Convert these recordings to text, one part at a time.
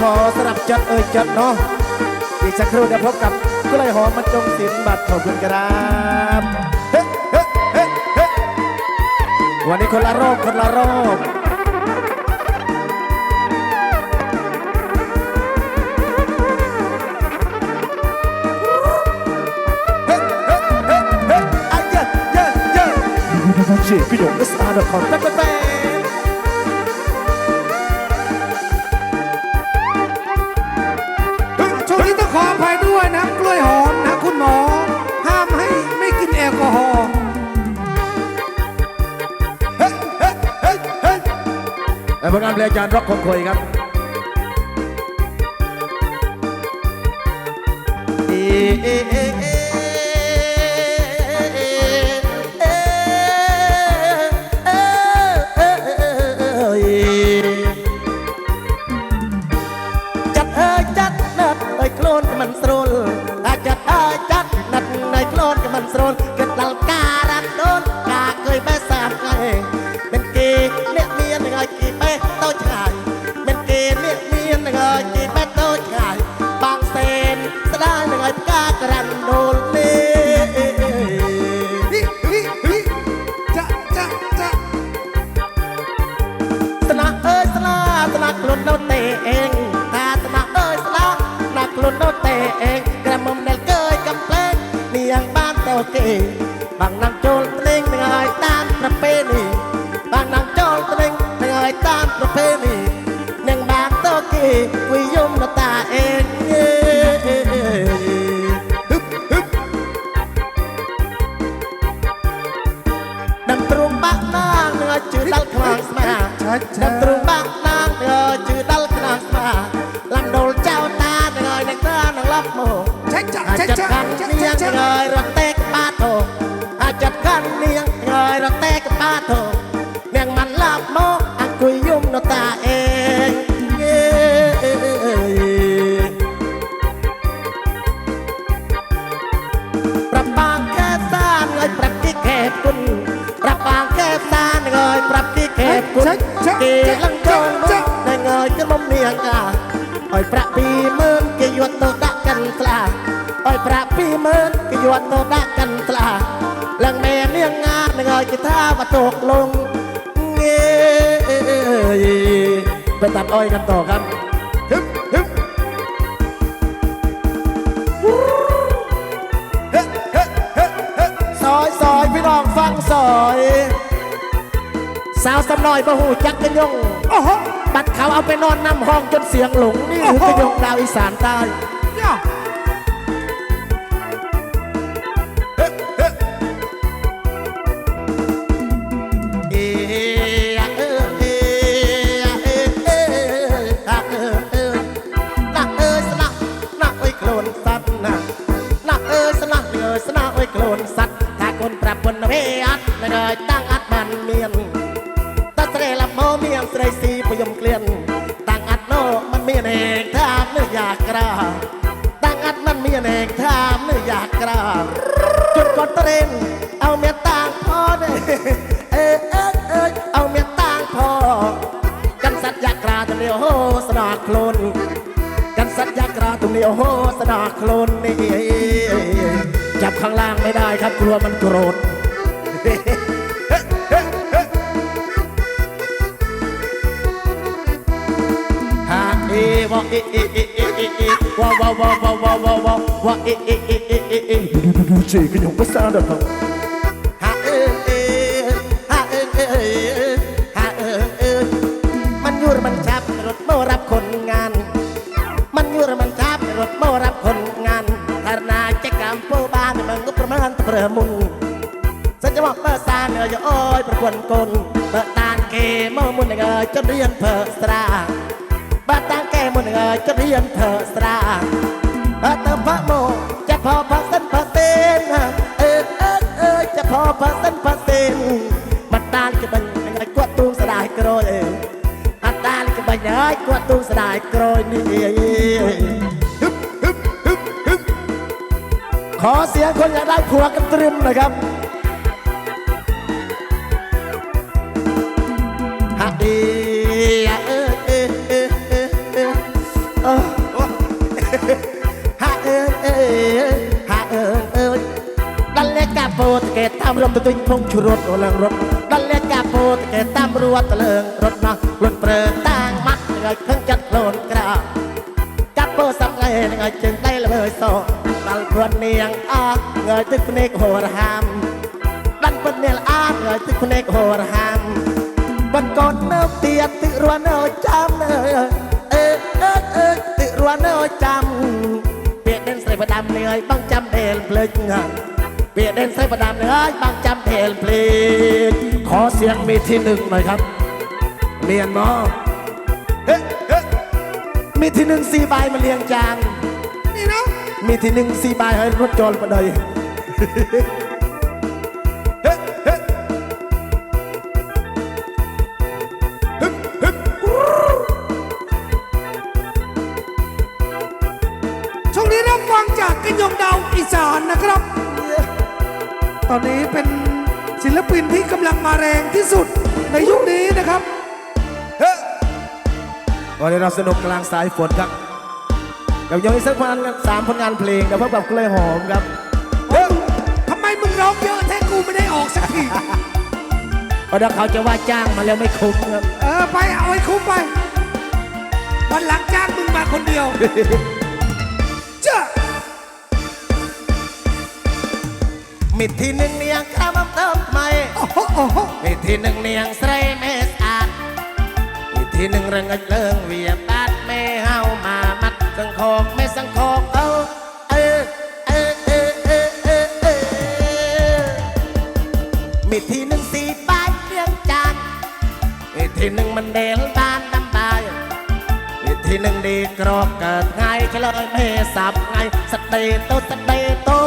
ขอสลับจัดเอ่ยจัดเนาะอีกสักครู่เดี๋ยวพบกับกุไลหอมมันจงศิลบัตรขอบคุณครับเฮ้เฮ้เฮ้เฮ้วันนี้คนละรอบคนละรอบเฮ้เฮ้เฮ้เฮ้อะเย้เย้เย้เสียงพี่หยงเอสอาร์ดอทคอมแป๊บแป๊บ ลงานเพลงอาจารย์ร็อกคงคอยครับเอเอเอเอเอ ដោយតាអេប្របាងកែសានឲ្យប្រតិខេបគុណប្របាងកែសានឲ្យប្រតិខេបគុណគេលឹងចង់តែងើយក្រុមនាងកាឲ្យប្រាក់20000គេយកទៅដាក់កាន់ស្លាឲ្យប្រាក់20000គេយកទៅដាក់កាន់ស្លាឡើងមែននាងងានឹងឲ្យគេថាបតោកលង ไปตัดอ้อยกันต่อครับฮึบฮึบซอยซอยพี่น้องฟังซอยสาวสำน้อยบ่หูจักกระยงโอ้โหบัดเขาเอาไปนอนนำห้องจนเสียงหลงนี่คือกระยงดาวอีสานใต้ เองถามเนื้อยากกราจุดกดเตรนเอาเมียต่างพอเด้เออเออเออเอาเมียต่างพอกันสัตว์อยากกราตรงนี้โอ้โหสนาโคลนกันสัตว์อยากกราตรงนี้โอ้โหสนาโคลนนี่จับข้างล่างไม่ได้ครับกลัวมันโกรธฮะเอวะเอเอเอเอ เอเอว้าวว้าวว้าวว้าวว้าวเอิ่อฮ่าเอิ่นอย่าบเอเอเออมันยุ่มันชับรถเมารับคนงาน มันยุ่มันชับรถเมารับคนงานธนาจะกำปูบ้านมันก็ประมาณประมุงสัญญาเปิดตาเนื้อยอ้อยประกวนกลเปิดตาเกมมุนเงยจนเรียนเพิดสตราเบ้านตั้กมมุนเงยจนเรียนเพอด กว่าตู้สดายกรอยนี่ฮึบฮึบฮึบฮึบขอเสียงคนอยากได้ผัวกันตรึมนะครับฮักดีเออเออเออฮักเออฮักเออดันเล็กกโปตเกตตามลมตุ้งพงชุรสโอลังรถดันเล็กกาโปตเกตตามรัวตะเลิงรถนะรถเปิดตา ឲ្យខឹងចាត់ខ្លួនក្រៅកាប់ពោសំឡេនឹងឲ្យជើងដៃល្វើយសដល់ព្រាត់នាងអស់ងើយទឹកភ្នែកហួរហាមដាន់ពិតនាលអាតងើយទឹកភ្នែកហួរហាមបានកូននៅទៀតទឹករស់នៅចាំអើយអើយអើយអើយទឹករស់នៅចាំពាក្យដេនស្រីបដាំនេះឲ្យបងចាំដេលភ្លេចណាពាក្យដេនស្រីបដាំនេះឲ្យបងចាំដេលភ្លេចខอเสียงมีที่หนึ่งหน่อยครับเมียนมอเฮ้เฮ้ มีที่หนึ่งสี่ใบมาเรียงจานนี่นะมีที่หนึ่งสี่ใบให้รถจอดมาเลยเฮ้เฮ้ช่วงนี้รับฟังจากกันยงดาวอีสานนะครับ ตอนนี้เป็นศิลปินที่กำลังมาแรงที่สุดในยุคนี้นะครับ วันนี้เราสนุกกลางสายฝนครับกับยังอีกสักพันสามผลงานเพลงกับพบกับกล้วยหอมครับทำไมมึงร้องเยอะแท้กูไม่ได้ออกสักทีเพราะเดี๋ยวเขาจะว่าจ้างมาแล้วไม่คุ้มครับ เออไปเอาไอ้คุ้มไปวันหลังจ้างมึงมาคนเดียวเจ้ามีที่หนึ่งเนียงข้ามเติมใหม่โอ้โหโอ้โหมีที่หนึ่งเนียงใส่เมสอาด ទីនឹងរងិចលើងវាបាត់មេហៅមកម៉ាត់សង្ខកមេសង្ខកអូអេអេអេអេអេអេមេទីនឹងស៊ីបាច់រៀងចានមេទីនឹងមិនដែលបានដំបាយមេទីនឹងនេះក្របកើតថ្ងៃឆ្លើយមេសាប់ថ្ងៃសតេតោសតេតោ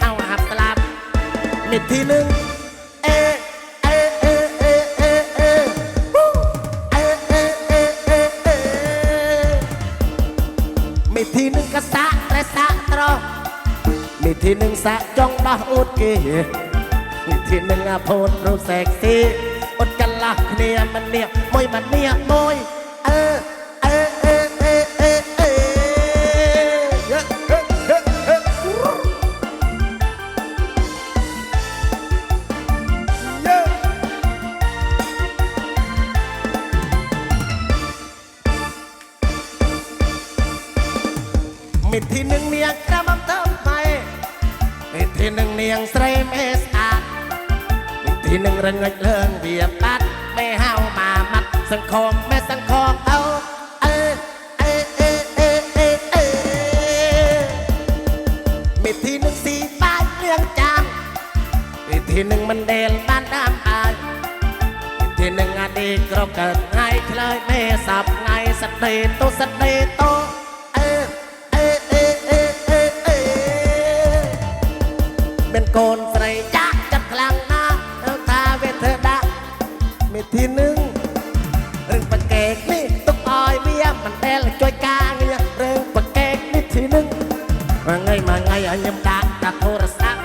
เอาหับสลับมีทีหนึ่งเอเอเอเอเอเอวู้เอเอเอเอเอมีทีหนึ่งกระสะและสะตรอมีทีหนึ่งสะจ้องดาอุดกีมีทีหนึ่งอะโพนรูปแสกซี่ อะเนี่ยมันเนี่ยมวยมันเนี่ยมวยเออเออเออเออเออเออเฮ้เฮ้เฮ้เฮ้เย้มีที่หนึ่งเนียงกระมังเติมไปมีที่หนึ่งเนียงใส่เมสอาดมีที่หนึ่งระเงิดเลิงเบียบปัด สังคมแม่สังคมเอาเออเออเออเออเออเออมีที่หนึ่งสีป้ายเรื่องจางมีที่หนึ่งมันเดลบ้านน้ำอายที่หนึ่งอดีตเราเกิดไงเคยไม่สับไงสเตโตสเตโตเออเออเออเออเออเออเป็นโกนใส่จักจัดกลางหน้าเอลตาเวทเธอดะมีที่หนึ่ง มาไงมาไงอันยำดาตัดโทรศัพท์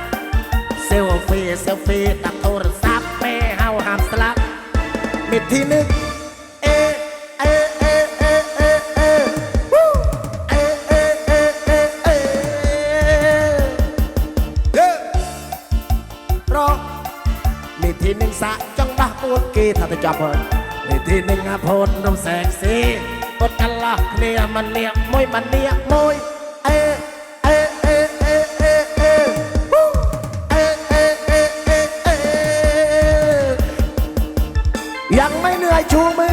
เซลฟี่เซลฟี่ตัดโทรศัพท์ไม่เฮาห้ามสลับมีที่นึ่งเอเอเอเอเอเอวู้เอเอเอเอเอเย้อรอมีที่หนึ่งสะจังบะปูนกีถ้าจะจับเพิ่นมีที่หนึ่งอะโพนรมแสงสีอดกันละเนี่ยมันเนี่ยมวยมันเนี่ย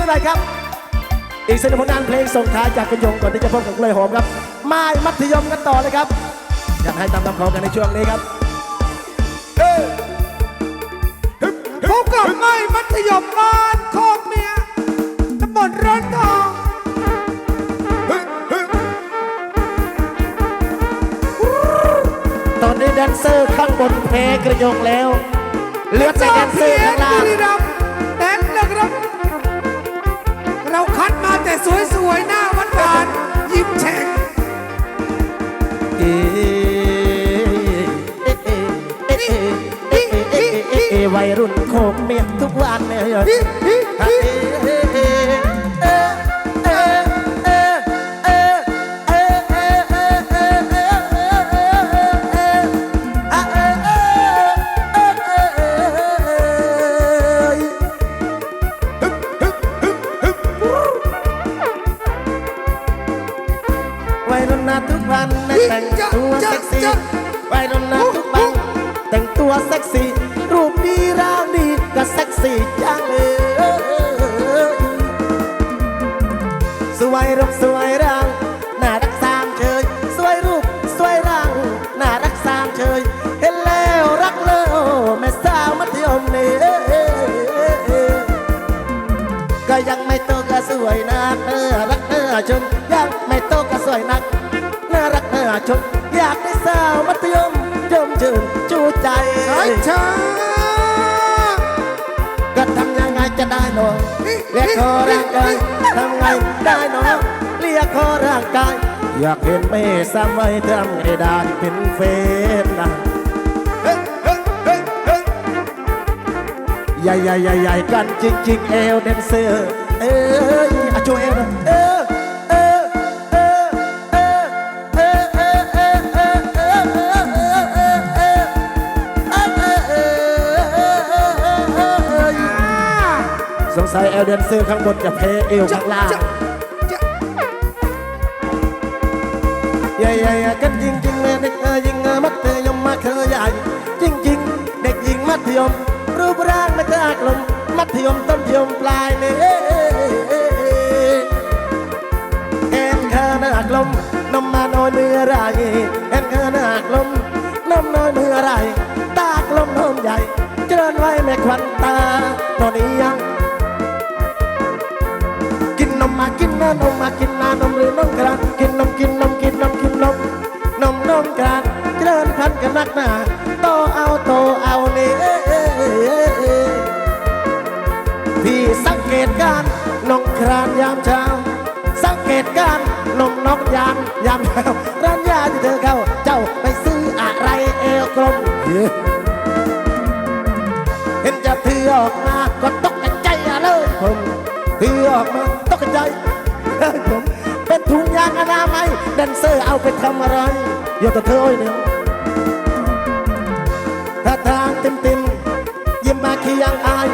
หน่อยครับ อีกสักหนึ่งผลงานเพลงส่งท้ายจากกันยงก่อนที่จะพบกับกล้วยหอมครับไม้มัธยมกันต่อเลยครับ อยากให้ตามคำขอกันในช่วงนี้ครับเอ้ยพบกับไม้มัธยมบ้านโคกเมียตำบลร้อนทองเฮ้ยเฮ้ยตอนนี้แดนเซอร์ข้างบนเพกระยงแล้วเหลือแต่แดนเซอร์ข้างล่าง แต่สวยๆ หน้าวันหวานยิ้มแฉ่งเอ๊วัยรุ่นโคกเม็ดทุกวันเลย สวยรูปสวยร่างน่ารักสามเชยสวยรูปสวยร่างน่ารักสามเชยเห็นแล้วรักเลยโอ้แม่สาวมัธยมนี่ก็ยังไม่โตก็สวยนักเออรักเออชมยังไม่โตก็สวยนักน่ารักเออชมอยากได้สาวมัธยมยมชื่นจูใจชาช้าก็ทำยังไง จะได้หนอเรียกขอร่างกายทำไงได้หนอเรียกคอร่างกาย อยากเห็นไม่สามไว้ทำให้ได้เป็นเฟนนะใหญ่ใหญ่ใหญ่ใหญ่กันจริงๆเอวเดนเซอร์เอ้ยอะช่วยเอว สงสัยเอลเดนเซอร์ข้างบนจะเพเอวข้างล่างจะใหญ่ๆกันจริงๆเลยเด็กเออยิงเออมัธยมมาเคยใหญ่จริงๆเด็กหญิงมัธยม รูปร่างไม่ตากลมมัธยมต้นยมปลายเนี่ยเอ็นเธอหน้ากลมนมมาน้อยมือไรเอ็นเธอหน้ากลมนมน้อยมือไรตากลมนมใหญ่เจริญไว้แม่ควันตาตอนนี้ นักหนาโตเอาโตเอาเนี่ยเอ้ยเอ้ยเอ้ยเอ้ยพี่สังเกตการนกครานยามเช้า สังเกตการนมนกยามยามเช้าร้านยาที่เธอเข้าเจ้าไปซื้ออะไรเอวกลมเห็นจะถือออกมาก็ตกใจเลยผมถือออกมาตกใจเลยผมเป็นถุงยางอนามัยแดนเซอร์เอาไปทำอะไรโยนแต่เธอโอ้ยเนี่ยถ้า ทางเต็มเต็มยิ้มมาเคียงอาย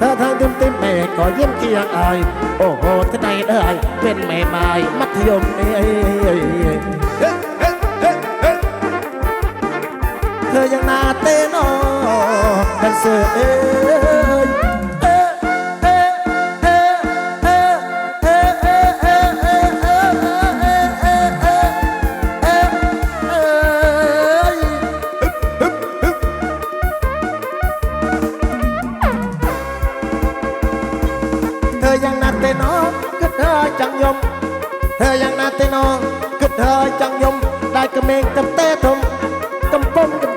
ท่าทางเต็มเต็มแม่ก็ยิ้มเคียงอาย โอ้โหที่ไหนได้เป็นแม่ไม้มัธยมเอ้ยเธอยังนาเต้นอกันเสือเอ้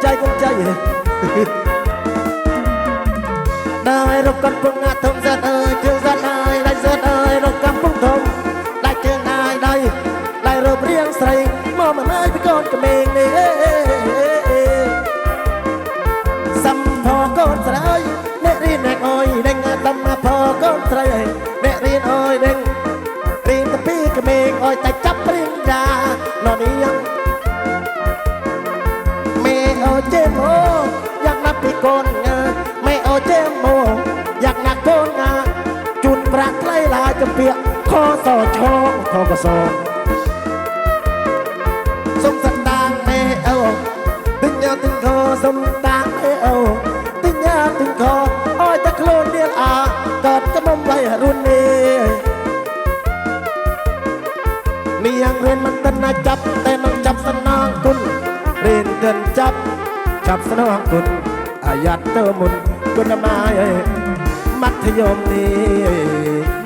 ចៃកុំចៃដែររកកំពុងណាធំសិនអើយជើងសិនអើយដៃសិនអើយរកកំពុងធំដៃជើងណាយដៃដៃរើបរៀងស្រីមកមិនអើយពីកូនក្មេងនេះសំផកូនស្រីអ្នករៀនអ្នកអើយដេញអាដំមកផកូនស្រី เอาเจมโออยากนับปีโกนงาไม่เอาเจมโออยากนักโกงาจุนปรักไล่ลาจะเปียกคอสอชองทอกสอสมสันดางไม่เอาตึงยาตึงคอสมตางไม่เอาตึงยาตึงคออ้อยตะโคลนเนียนอากอดกระมมไว้รุ่นนี้นี่ยังเรียนมันตนนะจับแต่น้องจับสนินจับ จับสนองคุณอายัดเติมมุนกุลไม้มัธยมนี้